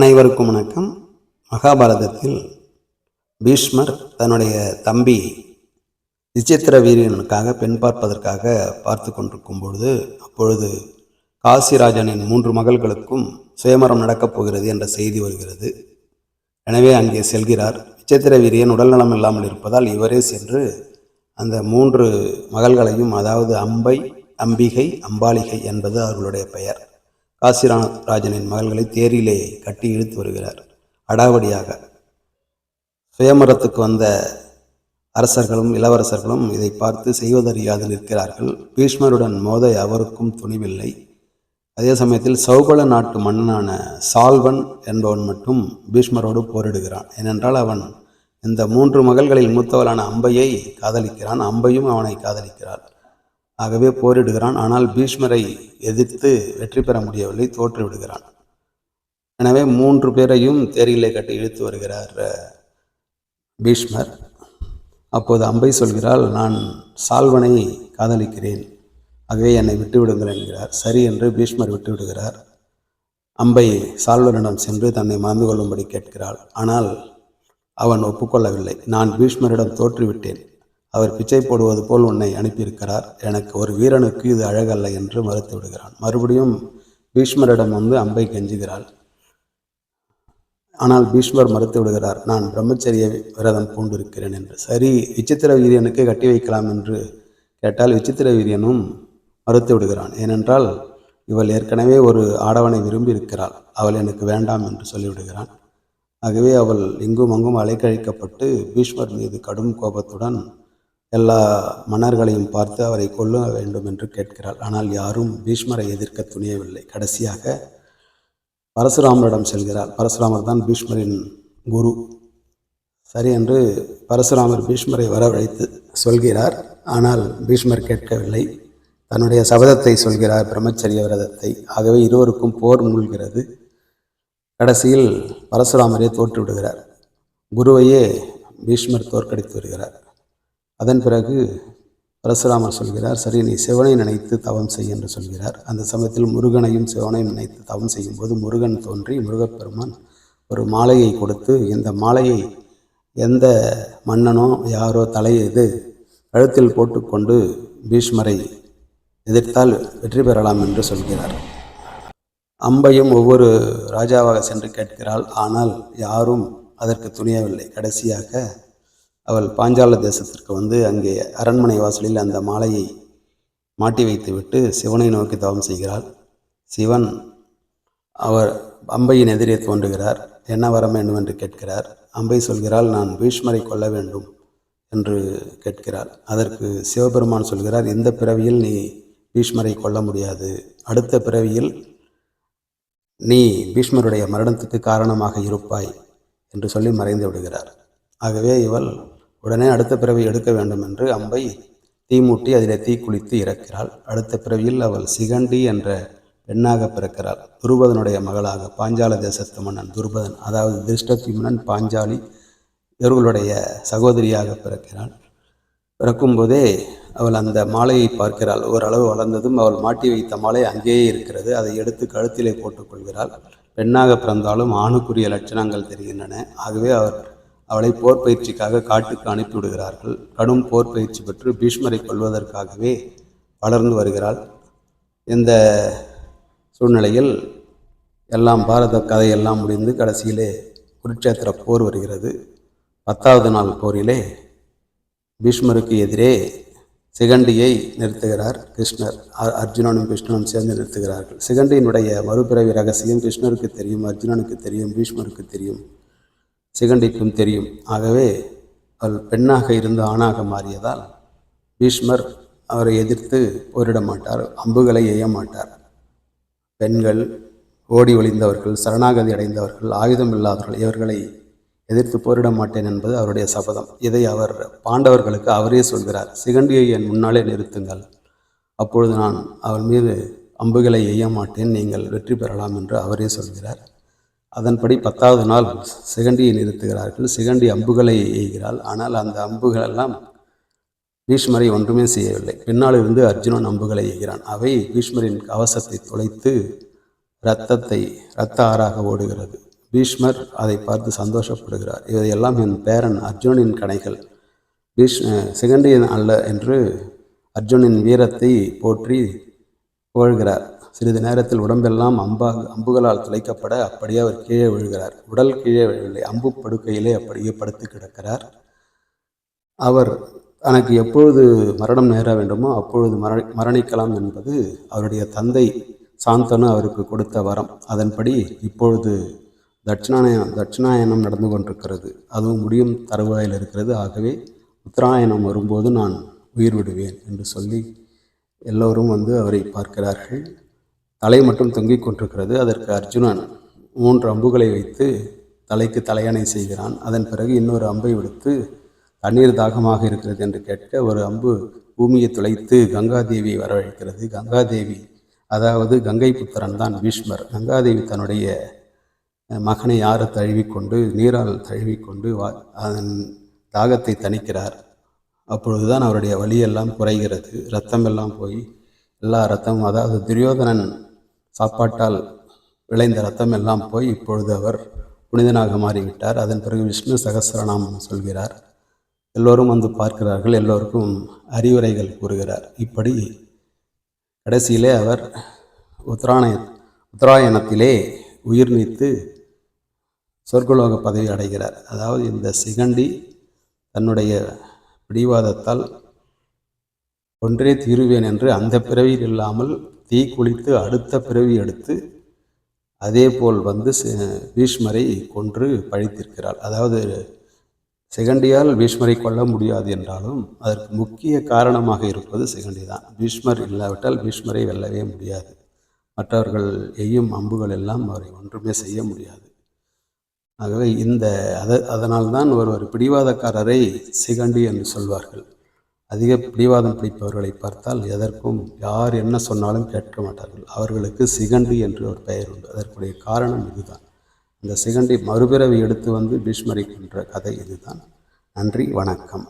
அனைவருக்கும் வணக்கம். மகாபாரதத்தில் பீஷ்மர் தன்னுடைய தம்பி விசித்திர வீரியனுக்காக பெண் பார்ப்பதற்காக பார்த்து கொண்டிருக்கும் பொழுது அப்பொழுது காசிராஜனின் மூன்று மகள்களுக்கும் சுயமரம் நடக்கப் போகிறது என்ற செய்தி வருகிறது. எனவே அங்கே செல்கிறார். விசித்திர வீரியன் உடல்நலம் இல்லாமல் இருப்பதால் இவரே சென்று அந்த மூன்று மகள்களையும் அதாவது அம்பை அம்பிகை அம்பாலிகை என்பது அவர்களுடைய பெயர். காசிராஜனின் மகள்களை தேரிலே கட்டி இழுத்து வருகிறார். அடாவடியாக சுயமரத்துக்கு வந்த அரசர்களும் இளவரசர்களும் இதை பார்த்து செய்வதறியாது நிற்கிறார்கள். பீஷ்மருடன் மோத அவருக்கும் துணிவில்லை. அதே சமயத்தில் சௌபல நாட்டு மன்னனான சால்வன் என்பவன் மட்டும் பீஷ்மரோடு போரிடுகிறான். ஏனென்றால் அவன் இந்த மூன்று மகள்களில் மூத்தவளான அம்பையை காதலிக்கிறான். அம்பையும் அவனை காதலிக்கிறாள். ஆகவே போரிடுகிறான். ஆனால் பீஷ்மரை எதிர்த்து வெற்றி பெற முடியவில்லை தோற்று விடுகிறான். எனவே மூன்று பேரையும் தேரிலே கட்டி இழுத்து வருகிறார் பீஷ்மர். அப்போது அம்பை சொல்கிறாள் நான் சால்வனை காதலிக்கிறேன். ஆகவே என்னை விட்டுவிடுங்கள் என்கிறார். சரி என்று பீஷ்மர் விட்டு விடுகிறார் அம்பை சால்வனிடம் சென்று தன்னை மறந்து கொள்ளும்படி கேட்கிறாள். ஆனால் அவன் ஒப்புக்கொள்ளவில்லை. நான் பீஷ்மரிடம் தோற்றுவிட்டேன். அவர் பிச்சை போடுவது போல் உன்னை அனுப்பியிருக்கிறார். எனக்கு ஒரு வீரனுக்கு இது அழகல்ல என்று மறுத்து விடுகிறான். மறுபடியும் பீஷ்மரிடம் வந்து அம்பை கெஞ்சுகிறாள். ஆனால் பீஷ்மர் மறுத்து விடுகிறார் நான் பிரம்மச்சரிய விரதம் பூண்டிருக்கிறேன் என்று. சரி விசித்திர வீரியனுக்கு கட்டி வைக்கலாம் என்று கேட்டால் விசித்திர வீரியனும் மறுத்து விடுகிறான். ஏனென்றால் இவள் ஏற்கனவே ஒரு ஆடவனை விரும்பி இருக்கிறாள் அவள் எனக்கு வேண்டாம் என்று சொல்லிவிடுகிறான் ஆகவே அவள் இங்கும் அங்கும் அலைக்கழிக்கப்பட்டு பீஷ்மர் மீது கடும் கோபத்துடன் எல்லா மன்னர்களையும் பார்த்து அவரை கொல்ல வேண்டும் என்று கேட்கிறாள். ஆனால் யாரும் பீஷ்மரை எதிர்க்க துணியவில்லை. கடைசியாக பரசுராமரிடம் செல்கிறார். பரசுராமர் தான் பீஷ்மரின் குரு. சரி என்று பரசுராமர் பீஷ்மரை வரவழைத்து சொல்கிறார். ஆனால் பீஷ்மர் கேட்கவில்லை. தன்னுடைய சபதத்தை சொல்கிறார். பிரம்மச்சரிய விரதத்தை. ஆகவே இருவருக்கும் போர் மூழ்கிறது. கடைசியில் பரசுராமரே தோற்று விடுகிறார் குருவையே பீஷ்மர் தோற்கடித்து வருகிறார் அதன் பிறகு பரசுராமர் சொல்கிறார் சரி நீ சிவனை நினைத்து தவம் செய் என்று சொல்கிறார். அந்த சமயத்தில் முருகனையும் சிவனையும் நினைத்து தவம் செய்யும்போது முருகன் தோன்றி முருகப்பெருமான் ஒரு மாலையை கொடுத்து இந்த மாலையை எந்த மன்னனோ யாரோ தலையை இது கழுத்தில் போட்டுக்கொண்டு பீஷ்மரை எதிர்த்தால் வெற்றி பெறலாம் என்று சொல்கிறார். அம்பையும் ஒவ்வொரு ராஜாவாக சென்று கேட்கிறாள். ஆனால் யாரும் அதற்கு துணியவில்லை. கடைசியாக அவள் பாஞ்சால தேசத்திற்கு வந்து அங்கே அரண்மனை வாசலில் அந்த மாலையை மாட்டி வைத்துவிட்டு சிவனை நோக்கி தவம் செய்கிறாள். சிவன் அவர் அம்பையின் எதிரே தோன்றுகிறார். என்ன வர வேண்டும் என்று கேட்கிறார். அம்பை சொல்கிறாள் நான் பீஷ்மரை கொல்ல வேண்டும் என்று கேட்கிறார் அதற்கு சிவபெருமான் சொல்கிறார் இந்த பிறவியில் நீ பீஷ்மரை கொல்ல முடியாது. அடுத்த பிறவியில் நீ பீஷ்மருடைய மரணத்துக்கு காரணமாக இருப்பாய் என்று சொல்லி மறைந்து விடுகிறார். ஆகவே இவள் உடனே அடுத்த பிறவி எடுக்க வேண்டும் என்று அம்பை தீமூட்டி அதிலே தீக்குளித்து இறக்கிறாள். அடுத்த பிறவியில் அவள் சிகண்டி என்ற பெண்ணாக பிறக்கிறாள். துருபதனுடைய மகளாக பாஞ்சால தேசத்து மன்னன் துருபதன் அதாவது திருஷ்டத்யும்னன் பாஞ்சாலி இவர்களுடைய சகோதரியாக பிறக்கிறாள். பிறக்கும்போதே அவள் அந்த மாலையை பார்க்கிறாள். ஓரளவு வளர்ந்ததும் அவள் மாட்டி வைத்த மாலை அங்கேயே இருக்கிறது. அதை எடுத்து கழுத்திலே போட்டுக்கொள்கிறாள் பெண்ணாக பிறந்தாலும் ஆணுக்குரிய லட்சணங்கள் தெரிகின்றன. ஆகவே அவர் அவளை போர் பயிற்சிக்காக காட்டுக்கு அனுப்பிவிடுகிறார்கள் கடும் போர் பயிற்சி பெற்று பீஷ்மரை கொள்வதற்காகவே வளர்ந்து வருகிறாள். இந்த சூழ்நிலையில் எல்லாம் பாரத கதையெல்லாம் முடிந்து கடைசியிலே குருட்சேத்திர போர் வருகிறது. பத்தாவது நாள் போரிலே பீஷ்மருக்கு எதிரே சிகண்டியை நிறுத்துகிறார் கிருஷ்ணர். அர்ஜுனனும் கிருஷ்ணனும் சேர்ந்து நிறுத்துகிறார்கள். சிகண்டியினுடைய மறுபிறவி ரகசியம் கிருஷ்ணருக்கு தெரியும் அர்ஜுனனுக்கு தெரியும் பீஷ்மருக்கு தெரியும். சிகண்டிக்கும் தெரியும். ஆகவே அவள் பெண்ணாக இருந்து ஆணாக மாறியதால் பீஷ்மர் அவரை எதிர்த்து போரிட மாட்டார் அம்புகளை எய்ய மாட்டார். பெண்கள் ஓடி ஒளிந்தவர்கள் சரணாகதி அடைந்தவர்கள் ஆயுதம் இல்லாதவர்கள் இவர்களை எதிர்த்து போரிட மாட்டேன் என்பது அவருடைய சபதம். இதை அவர் பாண்டவர்களுக்கு அவரே சொல்கிறார். சிகண்டியை என் முன்னாலே நிறுத்துங்கள். அப்பொழுது நான் அவள் மீது அம்புகளை எய்ய மாட்டேன் நீங்கள் வெற்றி பெறலாம் என்று அவரே சொல்கிறார். அதன்படி பத்தாவது நாள் சிகண்டியை நிறுத்துகிறார்கள். சிகண்டி அம்புகளை எய்கிறாள். ஆனால் அந்த அம்புகள் எல்லாம் பீஷ்மரை ஒன்றுமே செய்யவில்லை. பின்னால் இருந்து அர்ஜுனன் அம்புகளை எய்கிறான். அவை பீஷ்மரின் கவசத்தை துளைத்து இரத்தத்தை இரத்த ஆறாக ஓடுகிறது. பீஷ்மர் அதை பார்த்து சந்தோஷப்படுகிறார். இவையெல்லாம் என் பேரன் அர்ஜுனின் கணைகள். பீஷ் சிகண்டியன் அல்ல என்று அர்ஜுனின் வீரத்தை போற்றி புகழ்கிறார். சிறிது நேரத்தில் உடம்பெல்லாம் அம்பா அம்புகளால் துளைக்கப்பட அப்படியே அவர் கீழே விழுகிறார். உடல் கீழே விழவில்லை. அம்பு படுக்கையிலே அப்படியே படுத்து கிடக்கிறார். அவர் தனக்கு எப்பொழுது மரணம் நேர வேண்டுமோ அப்பொழுது மர மரணிக்கலாம் என்பது அவருடைய தந்தை சாந்தனு அவருக்கு கொடுத்த வரம். அதன்படி இப்பொழுது தட்சிணாயனம் தட்சிணாயனம் நடந்து கொண்டிருக்கிறது. அதுவும் முடியும் தருவாயில் இருக்கிறது. ஆகவே உத்தராயணம் வரும்போது நான் உயிர் விடுவேன் என்று சொல்லி எல்லோரும் வந்து அவரை பார்க்கிறார்கள். தலை மட்டும் தொங்கிக் கொண்டிருக்கிறது. அதற்கு அர்ஜுனன் மூன்று அம்புகளை வைத்து தலைக்கு தலையணை செய்கிறான். அதன் பிறகு இன்னொரு அம்பை விடுத்து தண்ணீர் தாகமாக இருக்கிறது என்று கேட்க ஒரு அம்பு பூமியை துளைத்து கங்காதேவியை வரவழைக்கிறது. கங்காதேவி அதாவது கங்கை புத்திரன் தான் பீஷ்மர். கங்காதேவி தன்னுடைய மகனை யாரை தழுவிக்கொண்டு நீரால் தழுவிக்கொண்டு வா அதன் தாகத்தை தணிக்கிறார். அப்பொழுதுதான் அவருடைய வலியெல்லாம் குறைகிறது. ரத்தம் எல்லாம் போய் எல்லா ரத்தமும் அதாவது துரியோதனன் சாப்பாட்டால் விளைந்த ரத்தம் எல்லாம் போய் இப்பொழுது அவர் புனிதனாக மாறிவிட்டார். அதன் பிறகு விஷ்ணு சகசரநாமம் சொல்கிறார். எல்லோரும் வந்து பார்க்கிறார்கள். எல்லோருக்கும் அறிவுரைகள் கூறுகிறார். இப்படி கடைசியிலே அவர் உத்தராயண உத்தராயணத்திலே உயிர் நீத்து சொர்க்கலோக பதவி அடைகிறார். அதாவது இந்த சிகண்டி தன்னுடைய பிடிவாதத்தால் ஒன்றே தீருவேன் என்று அந்த பிறவியில் இல்லாமல் தீ குளித்து அடுத்த பிறவி எடுத்து அதே போல் வந்து பீஷ்மரை கொன்று பழித்திருக்கிறாள். அதாவது சிகண்டியால் பீஷ்மரை கொல்ல முடியாது என்றாலும் அதற்கு முக்கிய காரணமாக இருப்பது சிகண்டி தான். பீஷ்மர் இல்லாவிட்டால் பீஷ்மரை வெல்லவே முடியாது. மற்றவர்கள் எய்யும் அம்புகள் எல்லாம் அவரை ஒன்றுமே செய்ய முடியாது. ஆகவே இந்த அத அதனால்தான் ஒருவர் பிடிவாதக்காரரை சிகண்டி என்று சொல்வார்கள். அதிக பிடிவாதம் பிடிப்பவர்களை பார்த்தால் எதற்கும் யார் என்ன சொன்னாலும் கேட்க மாட்டார்கள். அவர்களுக்கு சிகண்டி என்று ஒரு பெயர் உண்டு. அதற்குடைய காரணம் இதுதான். இந்த சிகண்டி மறுபிறவி எடுத்து வந்து பீஷ்மரிக்கின்ற கதை இதுதான். நன்றி வணக்கம்.